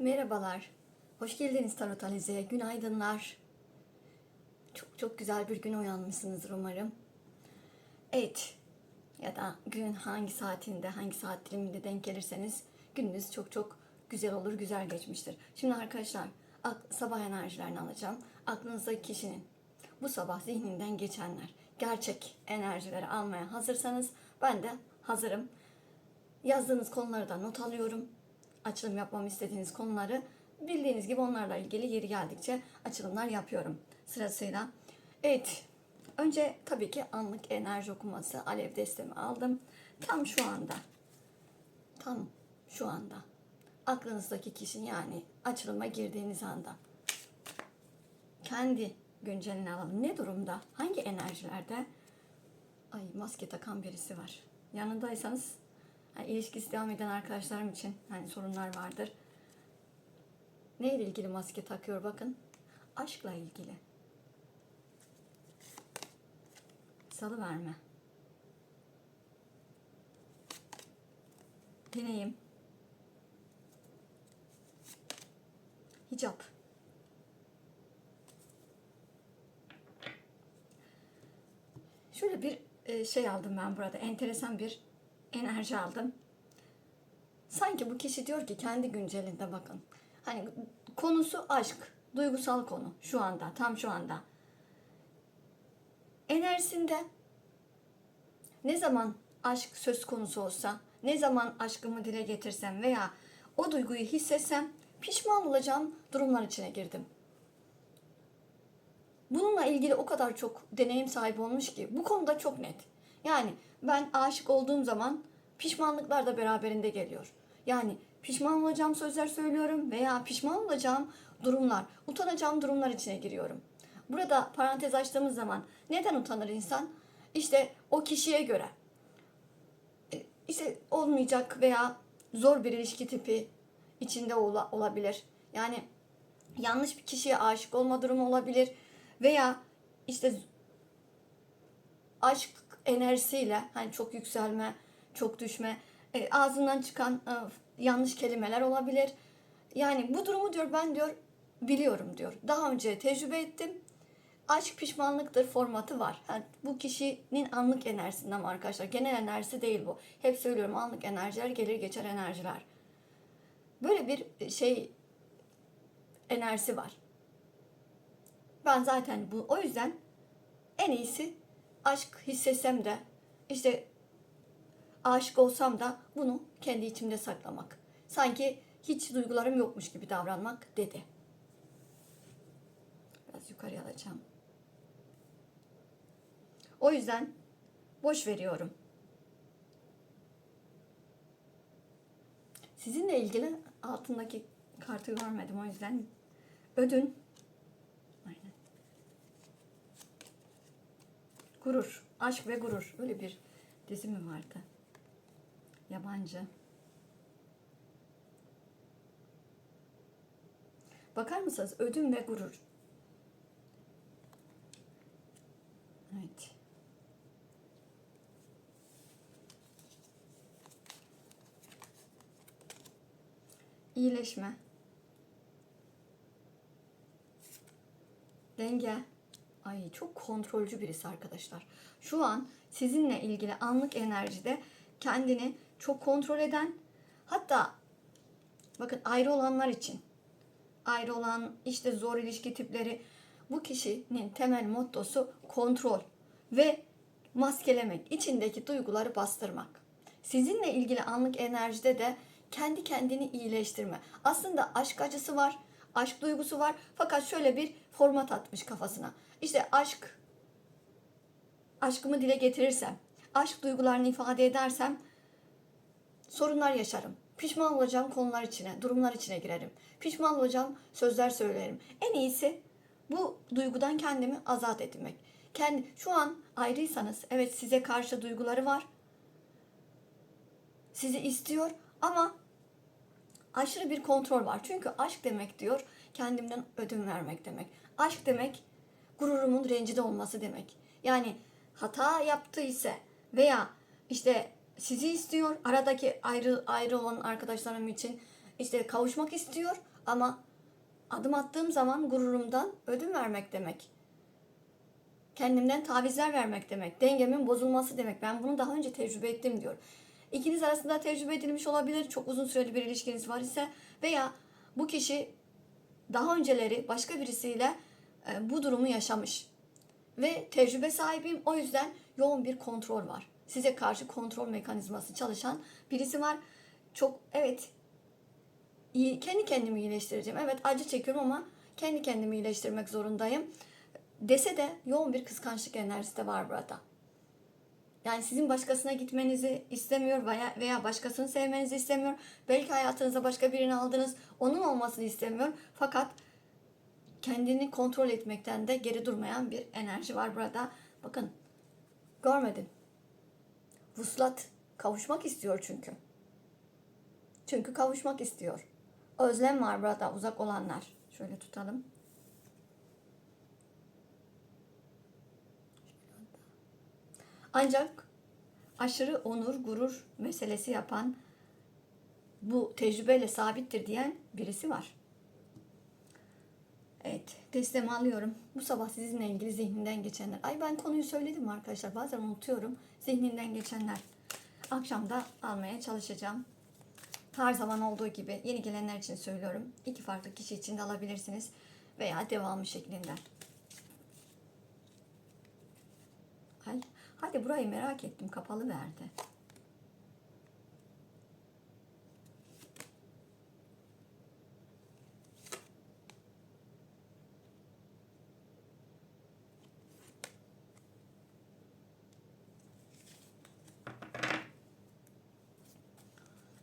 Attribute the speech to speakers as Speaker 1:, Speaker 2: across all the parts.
Speaker 1: Merhabalar. Hoş geldiniz Tarot Alize'ye. Günaydınlar. Çok çok güzel bir gün uyanmışsınızdır umarım. Evet. Ya da gün hangi saatinde, hangi saat diliminde denk gelirseniz gününüz çok çok güzel olur, güzel geçmiştir. Şimdi arkadaşlar sabah enerjilerini alacağım. Aklınızdaki kişinin bu sabah zihninden geçenler, gerçek enerjileri almaya hazırsanız ben de hazırım. Yazdığınız konuları da not alıyorum. Açılım yapmamı istediğiniz konuları bildiğiniz gibi onlarla ilgili yeri geldikçe açılımlar yapıyorum sırasıyla. Evet. Önce tabii ki anlık enerji okuması alev destemi aldım. Tam şu anda. Tam şu anda. Aklınızdaki kişi yani açılıma girdiğiniz anda. Kendi güncelini alalım. Ne durumda? Hangi enerjilerde? Ay maske takan birisi var. Yanındaysanız yani ilişkisi devam eden arkadaşlarım için hani sorunlar vardır. Neyle ilgili maske takıyor bakın. Aşkla ilgili. Salı verme. Deneyim. Hicap. Şöyle bir e, şey aldım ben burada. Enteresan bir enerji aldım. Sanki bu kişi diyor ki kendi güncelinde bakın. Hani konusu aşk, duygusal konu şu anda, tam şu anda. Enerjisinde ne zaman aşk söz konusu olsa, ne zaman aşkımı dile getirsem veya o duyguyu hissetsem pişman olacağım durumlar içine girdim. Bununla ilgili o kadar çok deneyim sahibi olmuş ki bu konuda çok net. Yani ben aşık olduğum zaman pişmanlıklar da beraberinde geliyor. Yani pişman olacağım sözler söylüyorum veya pişman olacağım durumlar, utanacağım durumlar içine giriyorum. Burada parantez açtığımız zaman neden utanır insan? İşte o kişiye göre. E, İşte olmayacak veya zor bir ilişki tipi içinde ola- olabilir. Yani yanlış bir kişiye aşık olma durumu olabilir veya işte aşk enerjisiyle hani çok yükselme, çok düşme, e, ağzından çıkan e, yanlış kelimeler olabilir. Yani bu durumu diyor ben diyor biliyorum diyor. Daha önce tecrübe ettim. Aşk pişmanlıktır formatı var. Yani bu kişinin anlık enerjisinden var arkadaşlar. Genel enerjisi değil bu. Hep söylüyorum anlık enerjiler gelir geçer enerjiler. Böyle bir şey enerjisi var. Ben zaten bu o yüzden en iyisi aşk hissetsem de işte aşık olsam da bunu kendi içimde saklamak. Sanki hiç duygularım yokmuş gibi davranmak dedi. Biraz yukarıya alacağım. O yüzden boş veriyorum. Sizinle ilgili altındaki kartı görmedim o yüzden ödün Aynen. Gurur, aşk ve gurur. Öyle bir dizi mi vardı? Yabancı. Bakar mısınız? Ödün ve gurur. Evet. İyileşme. Denge. Ay çok kontrolcü birisi arkadaşlar. Şu an sizinle ilgili anlık enerjide kendini çok kontrol eden hatta bakın ayrı olanlar için ayrı olan işte zor ilişki tipleri bu kişinin temel mottosu kontrol ve maskelemek, içindeki duyguları bastırmak. Sizinle ilgili anlık enerjide de kendi kendini iyileştirme. Aslında aşk acısı var, aşk duygusu var fakat şöyle bir format atmış kafasına. İşte aşk, aşkımı dile getirirsem, aşk duygularını ifade edersem sorunlar yaşarım. Pişman olacağım konular içine, durumlar içine girerim. Pişman olacağım sözler söylerim. En iyisi bu duygudan kendimi azat etmek. Kendi şu an ayrıysanız evet size karşı duyguları var. Sizi istiyor ama aşırı bir kontrol var. Çünkü aşk demek diyor kendimden ödün vermek demek. Aşk demek gururumun rencide olması demek. Yani hata yaptıysa veya işte sizi istiyor aradaki ayrı ayrı olan arkadaşlarım için işte kavuşmak istiyor Ama adım attığım zaman gururumdan ödün vermek demek. Kendimden tavizler vermek demek. Dengemin bozulması demek. Ben bunu daha önce tecrübe ettim diyor. İkiniz arasında tecrübe edilmiş olabilir. Çok uzun süreli bir ilişkiniz var ise veya bu kişi daha önceleri başka birisiyle bu durumu yaşamış. Ve tecrübe sahibiyim. O yüzden yoğun bir kontrol var. Size karşı kontrol mekanizması çalışan birisi var. Çok evet kendi kendimi iyileştireceğim. Evet acı çekiyorum ama kendi kendimi iyileştirmek zorundayım. Dese de yoğun bir kıskançlık enerjisi de var burada. Yani sizin başkasına gitmenizi istemiyor veya, veya başkasını sevmenizi istemiyor. Belki hayatınıza başka birini aldınız. Onun olmasını istemiyor. Fakat kendini kontrol etmekten de geri durmayan bir enerji var burada. Bakın görmedin. Vuslat kavuşmak istiyor çünkü. Çünkü kavuşmak istiyor. Özlem var burada uzak olanlar. Şöyle tutalım. Ancak aşırı onur, gurur meselesi yapan bu tecrübeyle sabittir diyen birisi var. Evet, destemi alıyorum. Bu sabah sizinle ilgili zihninden geçenler. Ay ben konuyu söyledim arkadaşlar? Bazen unutuyorum. Zihninden geçenler. Akşam da almaya çalışacağım. Her zaman olduğu gibi yeni gelenler için söylüyorum. İki farklı kişi için de alabilirsiniz. Veya devamı şeklinde. Ay, hadi burayı merak ettim. Kapalı verdi.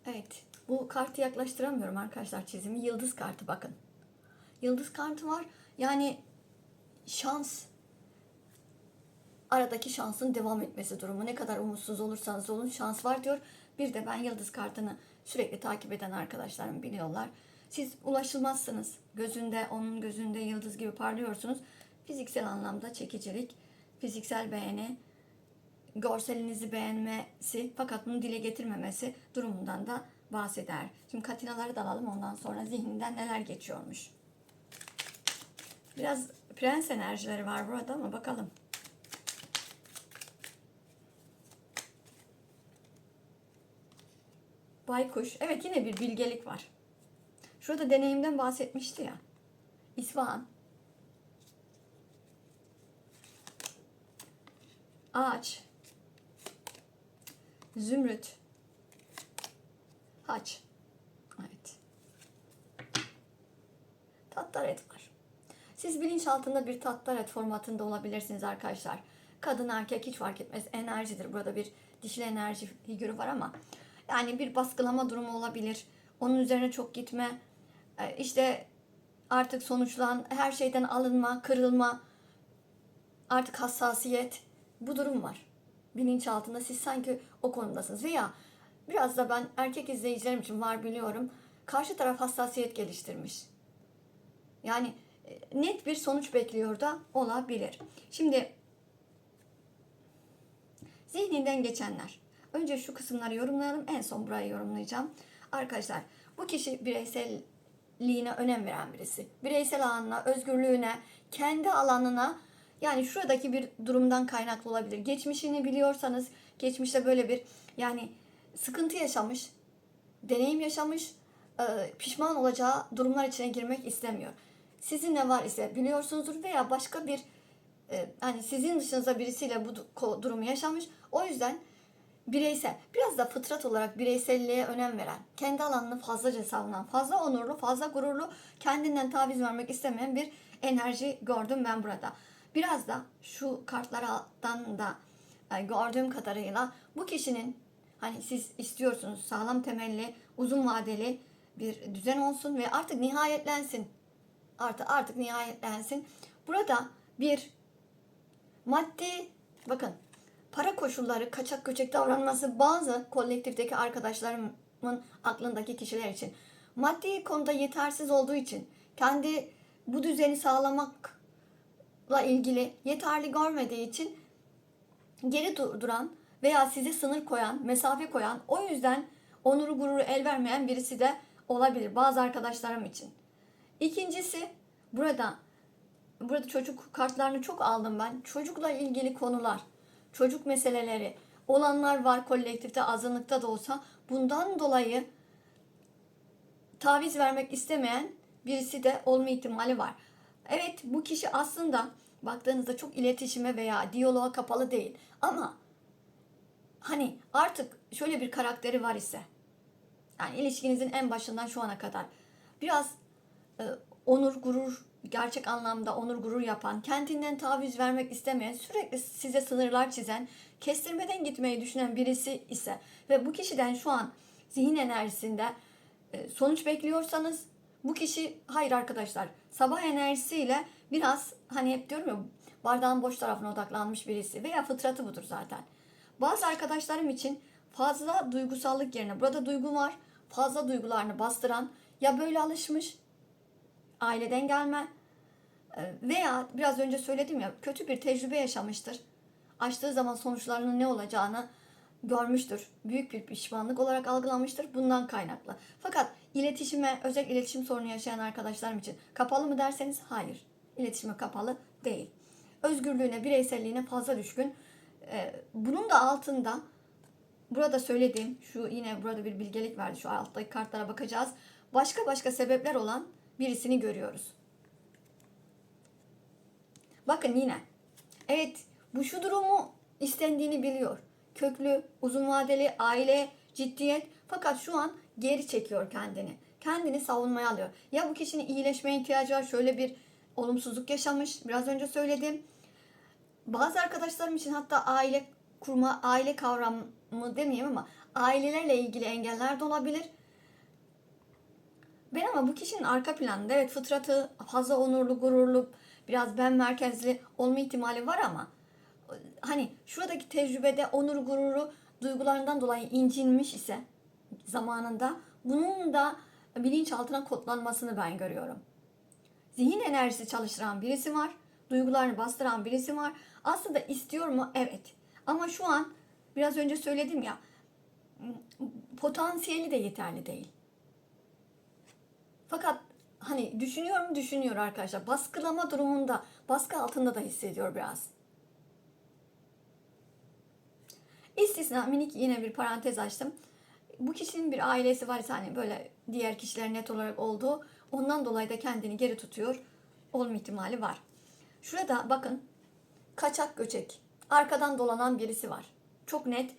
Speaker 1: Evet. Kartı yaklaştıramıyorum arkadaşlar çizimi. Yıldız kartı bakın. Yıldız kartı var. Yani şans aradaki şansın devam etmesi durumu. Ne kadar umutsuz olursanız olun şans var diyor. Bir de ben yıldız kartını sürekli takip eden arkadaşlarım biliyorlar. Siz ulaşılmazsınız. Gözünde, onun gözünde yıldız gibi parlıyorsunuz. Fiziksel anlamda çekicilik, fiziksel beğeni, görselinizi beğenmesi fakat bunu dile getirmemesi durumundan da bahseder. Şimdi katinaları da alalım ondan sonra zihninden neler geçiyormuş. Biraz prens enerjileri var burada ama bakalım. Baykuş. Evet yine bir bilgelik var. Şurada deneyimden bahsetmişti ya. İsfahan. Ağaç. Zümrüt. Haç. Evet. Tattaret var. Siz bilinçaltında bir tattaret formatında olabilirsiniz arkadaşlar. Kadın erkek hiç fark etmez. Enerjidir. Burada bir dişil enerji figürü var ama yani bir baskılama durumu olabilir. Onun üzerine çok gitme. Ee, işte artık sonuçlan her şeyden alınma, kırılma, artık hassasiyet bu durum var. Bilinçaltında siz sanki o konumdasınız veya biraz da ben erkek izleyicilerim için var biliyorum. Karşı taraf hassasiyet geliştirmiş. Yani e, net bir sonuç bekliyor da olabilir. Şimdi zihninden geçenler. Önce şu kısımları yorumlayalım. En son burayı yorumlayacağım. Arkadaşlar bu kişi bireyselliğine önem veren birisi. Bireysel alanına, özgürlüğüne, kendi alanına yani şuradaki bir durumdan kaynaklı olabilir. Geçmişini biliyorsanız geçmişte böyle bir yani sıkıntı yaşamış, deneyim yaşamış, e, pişman olacağı durumlar içine girmek istemiyor. Sizin ne var ise biliyorsunuzdur veya başka bir hani sizin dışınızda birisiyle bu du- durumu yaşamış. O yüzden bireysel, biraz da fıtrat olarak bireyselliğe önem veren, kendi alanını fazlaca savunan, fazla onurlu, fazla gururlu, kendinden taviz vermek istemeyen bir enerji gördüm ben burada. Biraz da şu kartlardan da e, gördüğüm kadarıyla bu kişinin hani siz istiyorsunuz sağlam temelli, uzun vadeli bir düzen olsun ve artık nihayetlensin. Artık artık nihayetlensin. Burada bir maddi bakın para koşulları kaçak göçek davranması bazı kolektifteki arkadaşlarımın aklındaki kişiler için maddi konuda yetersiz olduğu için kendi bu düzeni sağlamakla ilgili yeterli görmediği için geri dur- duran veya size sınır koyan, mesafe koyan, o yüzden onuru gururu el vermeyen birisi de olabilir bazı arkadaşlarım için. İkincisi burada burada çocuk kartlarını çok aldım ben. Çocukla ilgili konular, çocuk meseleleri olanlar var kolektifte azınlıkta da olsa bundan dolayı taviz vermek istemeyen birisi de olma ihtimali var. Evet bu kişi aslında baktığınızda çok iletişime veya diyaloğa kapalı değil ama hani artık şöyle bir karakteri var ise yani ilişkinizin en başından şu ana kadar biraz e, onur gurur gerçek anlamda onur gurur yapan, kendinden taviz vermek istemeyen, sürekli size sınırlar çizen, kestirmeden gitmeyi düşünen birisi ise ve bu kişiden şu an zihin enerjisinde e, sonuç bekliyorsanız bu kişi hayır arkadaşlar sabah enerjisiyle biraz hani hep diyorum ya bardağın boş tarafına odaklanmış birisi veya fıtratı budur zaten. Bazı arkadaşlarım için fazla duygusallık yerine burada duygu var fazla duygularını bastıran ya böyle alışmış aileden gelme e, veya biraz önce söyledim ya kötü bir tecrübe yaşamıştır. Açtığı zaman sonuçlarının ne olacağını görmüştür. Büyük bir pişmanlık olarak algılamıştır. Bundan kaynaklı. Fakat iletişime, özel iletişim sorunu yaşayan arkadaşlarım için kapalı mı derseniz hayır. İletişime kapalı değil. Özgürlüğüne, bireyselliğine fazla düşkün. E, Bunun da altında burada söylediğim şu yine burada bir bilgelik verdi. Şu alttaki kartlara bakacağız. Başka başka sebepler olan birisini görüyoruz. Bakın yine. Evet bu şu durumu istendiğini biliyor. Köklü, uzun vadeli, aile, ciddiyet. Fakat şu an geri çekiyor kendini. Kendini savunmaya alıyor. Ya bu kişinin iyileşmeye ihtiyacı var. Şöyle bir olumsuzluk yaşamış. Biraz önce söyledim. Bazı arkadaşlarım için hatta aile kurma, aile kavramı demeyeyim ama ailelerle ilgili engeller de olabilir. Ben ama bu kişinin arka planında evet fıtratı fazla onurlu, gururlu, biraz ben merkezli olma ihtimali var ama hani şuradaki tecrübede onur gururu duygularından dolayı incinmiş ise zamanında bunun da bilinçaltına kodlanmasını ben görüyorum. Zihin enerjisi çalıştıran birisi var. Duygularını bastıran birisi var. Aslında istiyor mu? Evet. Ama şu an biraz önce söyledim ya potansiyeli de yeterli değil. Fakat hani düşünüyor mu düşünüyor arkadaşlar. Baskılama durumunda, baskı altında da hissediyor biraz. İstisna minik yine bir parantez açtım. Bu kişinin bir ailesi varsa hani böyle diğer kişiler net olarak olduğu ondan dolayı da kendini geri tutuyor olma ihtimali var. Şurada bakın kaçak göçek arkadan dolanan birisi var. Çok net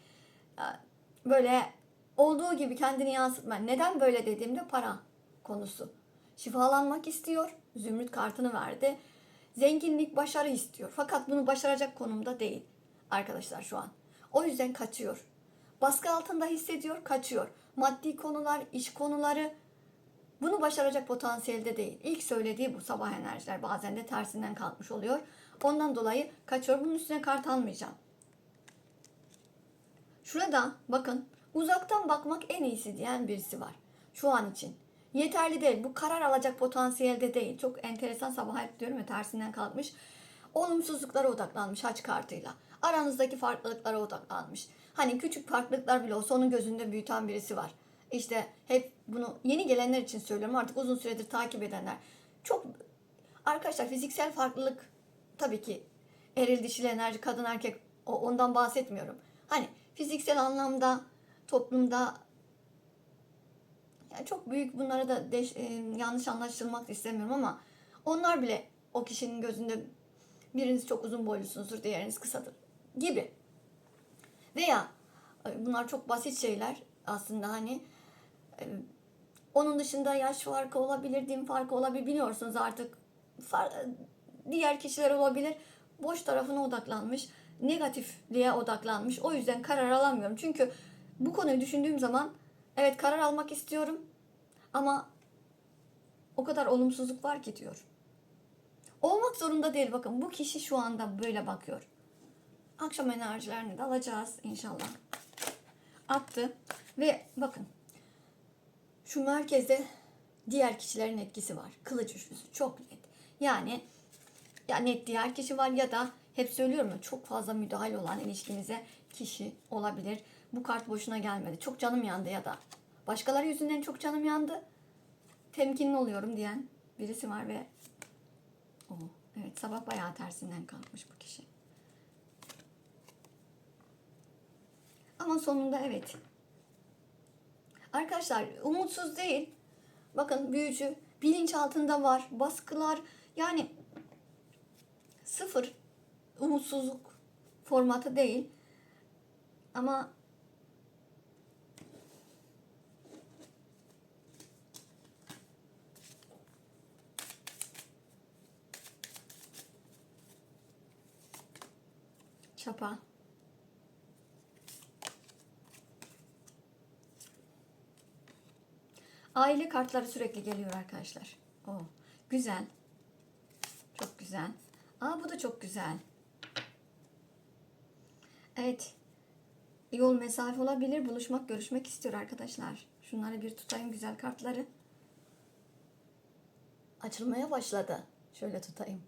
Speaker 1: böyle olduğu gibi kendini yansıtma. Neden böyle dediğimde para konusu. Şifalanmak istiyor. Zümrüt kartını verdi. Zenginlik, başarı istiyor. Fakat bunu başaracak konumda değil arkadaşlar şu an. O yüzden kaçıyor. Baskı altında hissediyor, kaçıyor. Maddi konular, iş konuları bunu başaracak potansiyelde değil. İlk söylediği bu sabah enerjiler bazen de tersinden kalkmış oluyor. Ondan dolayı kaçıyor. Bunun üstüne kart almayacağım. Şurada bakın uzaktan bakmak en iyisi diyen birisi var. Şu an için. Yeterli değil. Bu karar alacak potansiyelde değil. Çok enteresan sabah hep diyorum ya tersinden kalkmış. Olumsuzluklara odaklanmış haç kartıyla. Aranızdaki farklılıklara odaklanmış. Hani küçük farklılıklar bile olsa onun gözünde büyüten birisi var. İşte hep bunu yeni gelenler için söylüyorum artık uzun süredir takip edenler. Çok arkadaşlar fiziksel farklılık tabii ki eril dişil enerji kadın erkek ondan bahsetmiyorum. Hani fiziksel anlamda toplumda yani çok büyük bunlara da deş, e, yanlış anlaşılmak da istemiyorum ama onlar bile o kişinin gözünde biriniz çok uzun boylusunuzdur, diğeriniz kısadır gibi. Veya e, bunlar çok basit şeyler aslında hani onun dışında yaş farkı olabilir, din farkı olabilir biliyorsunuz artık diğer kişiler olabilir. Boş tarafına odaklanmış, negatifliğe odaklanmış. O yüzden karar alamıyorum. Çünkü bu konuyu düşündüğüm zaman evet karar almak istiyorum ama o kadar olumsuzluk var ki diyor. Olmak zorunda değil bakın bu kişi şu anda böyle bakıyor. Akşam enerjilerini de alacağız inşallah. Attı ve bakın şu merkezde diğer kişilerin etkisi var. Kılıç üçlüsü çok net. Yani ya net diğer kişi var ya da hep söylüyorum ya çok fazla müdahale olan ilişkinize kişi olabilir. Bu kart boşuna gelmedi. Çok canım yandı ya da başkaları yüzünden çok canım yandı. Temkinli oluyorum diyen birisi var ve o evet sabah bayağı tersinden kalkmış bu kişi. Ama sonunda evet. Arkadaşlar umutsuz değil. Bakın büyücü bilinç altında var. Baskılar yani sıfır umutsuzluk formatı değil. Ama çapa Aile kartları sürekli geliyor arkadaşlar. O güzel. Çok güzel. Aa bu da çok güzel. Evet. Yol mesafe olabilir. Buluşmak, görüşmek istiyor arkadaşlar. Şunları bir tutayım güzel kartları. Açılmaya başladı. Şöyle tutayım.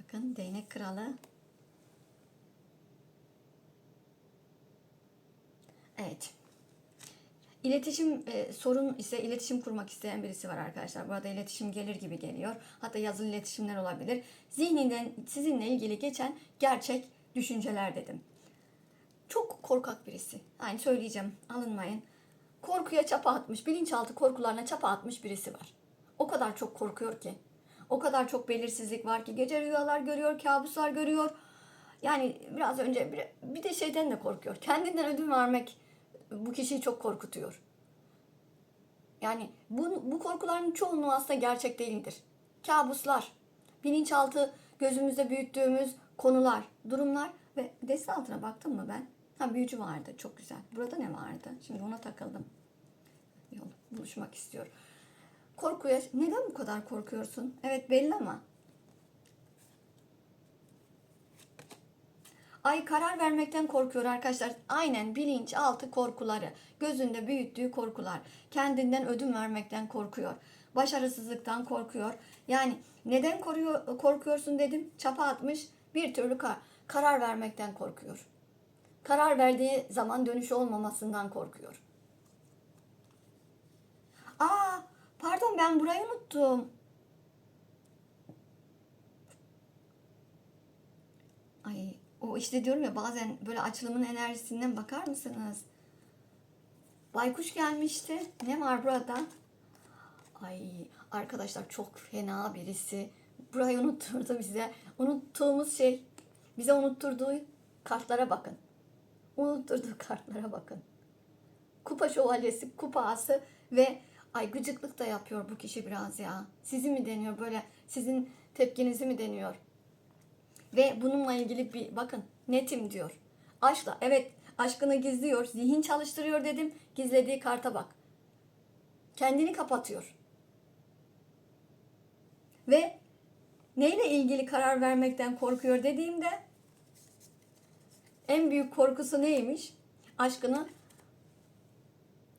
Speaker 1: Bakın değnek kralı. Evet. İletişim e, sorun ise iletişim kurmak isteyen birisi var arkadaşlar. Burada iletişim gelir gibi geliyor. Hatta yazılı iletişimler olabilir. Zihninden sizinle ilgili geçen gerçek düşünceler dedim. Çok korkak birisi. Yani söyleyeceğim alınmayın. Korkuya çapa atmış, bilinçaltı korkularına çapa atmış birisi var. O kadar çok korkuyor ki. O kadar çok belirsizlik var ki. Gece rüyalar görüyor, kabuslar görüyor. Yani biraz önce bir, bir de şeyden de korkuyor. Kendinden ödün vermek bu kişiyi çok korkutuyor. Yani bu, bu korkuların çoğunluğu aslında gerçek değildir. Kabuslar, bilinçaltı gözümüzde büyüttüğümüz konular, durumlar ve deste altına baktım mı ben? Ha büyücü vardı çok güzel. Burada ne vardı? Şimdi ona takıldım. Yol, buluşmak istiyor. Korkuya neden bu kadar korkuyorsun? Evet belli ama Ay karar vermekten korkuyor arkadaşlar. Aynen bilinçaltı korkuları. Gözünde büyüttüğü korkular. Kendinden ödün vermekten korkuyor. Başarısızlıktan korkuyor. Yani neden koruyor, korkuyorsun dedim. Çapa atmış. Bir türlü kar, karar vermekten korkuyor. Karar verdiği zaman dönüşü olmamasından korkuyor. Aa, pardon ben burayı unuttum. Ay o işte diyorum ya bazen böyle açılımın enerjisinden bakar mısınız? Baykuş gelmişti. Ne var burada? Ay arkadaşlar çok fena birisi. Burayı unutturdu bize. Unuttuğumuz şey bize unutturduğu kartlara bakın. Unutturduğu kartlara bakın. Kupa şövalyesi, kupası ve ay gıcıklık da yapıyor bu kişi biraz ya. Sizi mi deniyor böyle sizin tepkinizi mi deniyor? Ve bununla ilgili bir bakın netim diyor. Aşkla evet aşkını gizliyor. Zihin çalıştırıyor dedim. Gizlediği karta bak. Kendini kapatıyor. Ve neyle ilgili karar vermekten korkuyor dediğimde en büyük korkusu neymiş? Aşkını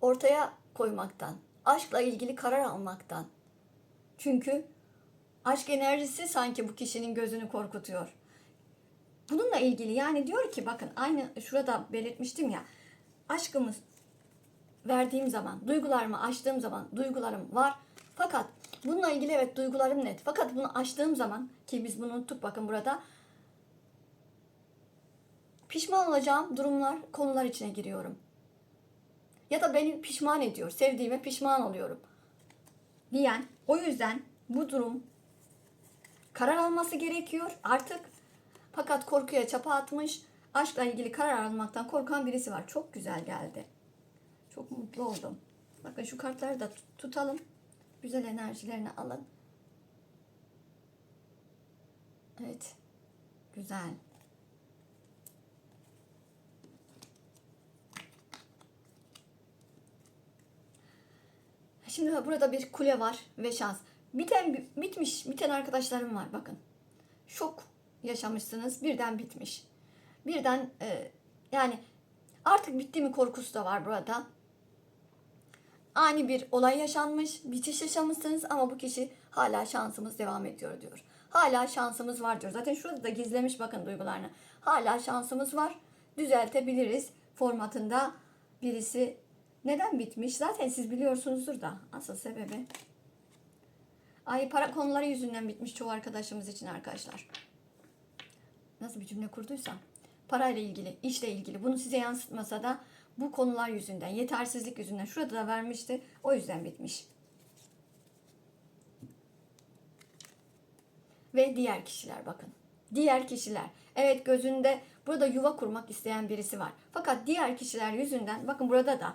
Speaker 1: ortaya koymaktan. Aşkla ilgili karar almaktan. Çünkü aşk enerjisi sanki bu kişinin gözünü korkutuyor. Bununla ilgili yani diyor ki bakın aynı şurada belirtmiştim ya aşkımız verdiğim zaman, duygularımı açtığım zaman duygularım var. Fakat bununla ilgili evet duygularım net. Fakat bunu açtığım zaman ki biz bunu unuttuk bakın burada pişman olacağım durumlar, konular içine giriyorum. Ya da beni pişman ediyor, sevdiğime pişman oluyorum. Diyen o yüzden bu durum karar alması gerekiyor. Artık fakat korkuya çapa atmış, aşkla ilgili karar almaktan korkan birisi var. Çok güzel geldi. Çok mutlu oldum. Bakın şu kartları da tutalım. Güzel enerjilerini alın. Evet. Güzel. Şimdi burada bir kule var ve şans. Biten bitmiş, biten arkadaşlarım var bakın. Şok yaşamışsınız. Birden bitmiş. Birden e, yani artık bitti mi korkusu da var burada. Ani bir olay yaşanmış, bitiş yaşamışsınız ama bu kişi hala şansımız devam ediyor diyor. Hala şansımız var diyor. Zaten şurada da gizlemiş bakın duygularını. Hala şansımız var. Düzeltebiliriz formatında birisi neden bitmiş? Zaten siz biliyorsunuzdur da asıl sebebi. Ay para konuları yüzünden bitmiş çoğu arkadaşımız için arkadaşlar. Nasıl bir cümle kurduysam. Parayla ilgili, işle ilgili. Bunu size yansıtmasa da bu konular yüzünden, yetersizlik yüzünden. Şurada da vermişti. O yüzden bitmiş. Ve diğer kişiler bakın. Diğer kişiler. Evet gözünde burada yuva kurmak isteyen birisi var. Fakat diğer kişiler yüzünden bakın burada da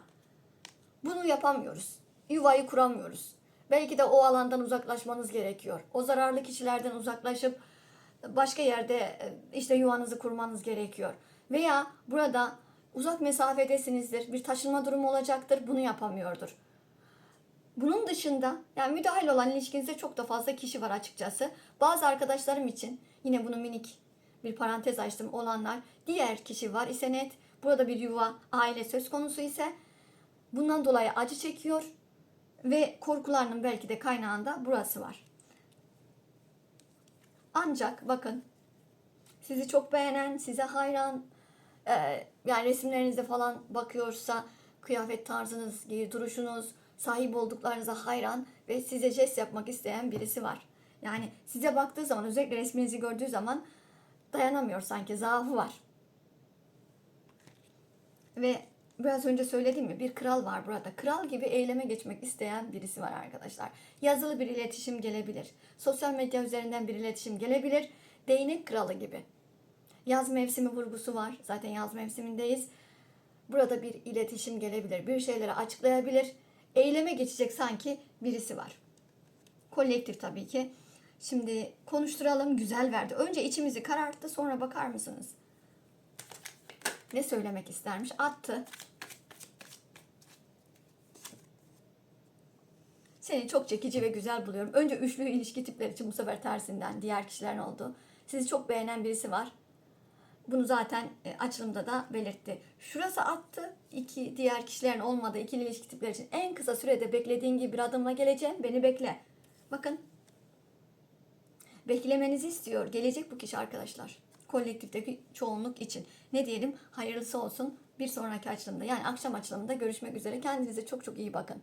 Speaker 1: bunu yapamıyoruz. Yuvayı kuramıyoruz. Belki de o alandan uzaklaşmanız gerekiyor. O zararlı kişilerden uzaklaşıp başka yerde e, işte yuvanızı kurmanız gerekiyor. Veya burada uzak mesafedesinizdir. Bir taşınma durumu olacaktır. Bunu yapamıyordur. Bunun dışında yani müdahil olan ilişkinizde çok da fazla kişi var açıkçası. Bazı arkadaşlarım için yine bunu minik bir parantez açtım olanlar diğer kişi var ise net burada bir yuva aile söz konusu ise bundan dolayı acı çekiyor ve korkularının belki de kaynağında burası var. Ancak bakın sizi çok beğenen, size hayran, e, yani resimlerinizde falan bakıyorsa kıyafet tarzınız, giyim duruşunuz, sahip olduklarınıza hayran ve size jest yapmak isteyen birisi var. Yani size baktığı zaman özellikle resminizi gördüğü zaman dayanamıyor sanki zaafı var. Ve biraz önce söyledim mi bir kral var burada. Kral gibi eyleme geçmek isteyen birisi var arkadaşlar. Yazılı bir iletişim gelebilir. Sosyal medya üzerinden bir iletişim gelebilir. Değnek kralı gibi. Yaz mevsimi vurgusu var. Zaten yaz mevsimindeyiz. Burada bir iletişim gelebilir. Bir şeyleri açıklayabilir. Eyleme geçecek sanki birisi var. Kolektif tabii ki. Şimdi konuşturalım güzel verdi. Önce içimizi kararttı sonra bakar mısınız? Ne söylemek istermiş? Attı. Seni çok çekici ve güzel buluyorum. Önce üçlü ilişki tipleri için bu sefer tersinden diğer kişilerin oldu. Sizi çok beğenen birisi var. Bunu zaten e, açılımda da belirtti. Şurası attı. İki diğer kişilerin olmadığı ikili ilişki tipleri için en kısa sürede beklediğin gibi bir adımla geleceğim. Beni bekle. Bakın. Beklemenizi istiyor. Gelecek bu kişi arkadaşlar. Kolektifteki çoğunluk için. Ne diyelim? Hayırlısı olsun. Bir sonraki açılımda yani akşam açılımında görüşmek üzere. Kendinize çok çok iyi bakın.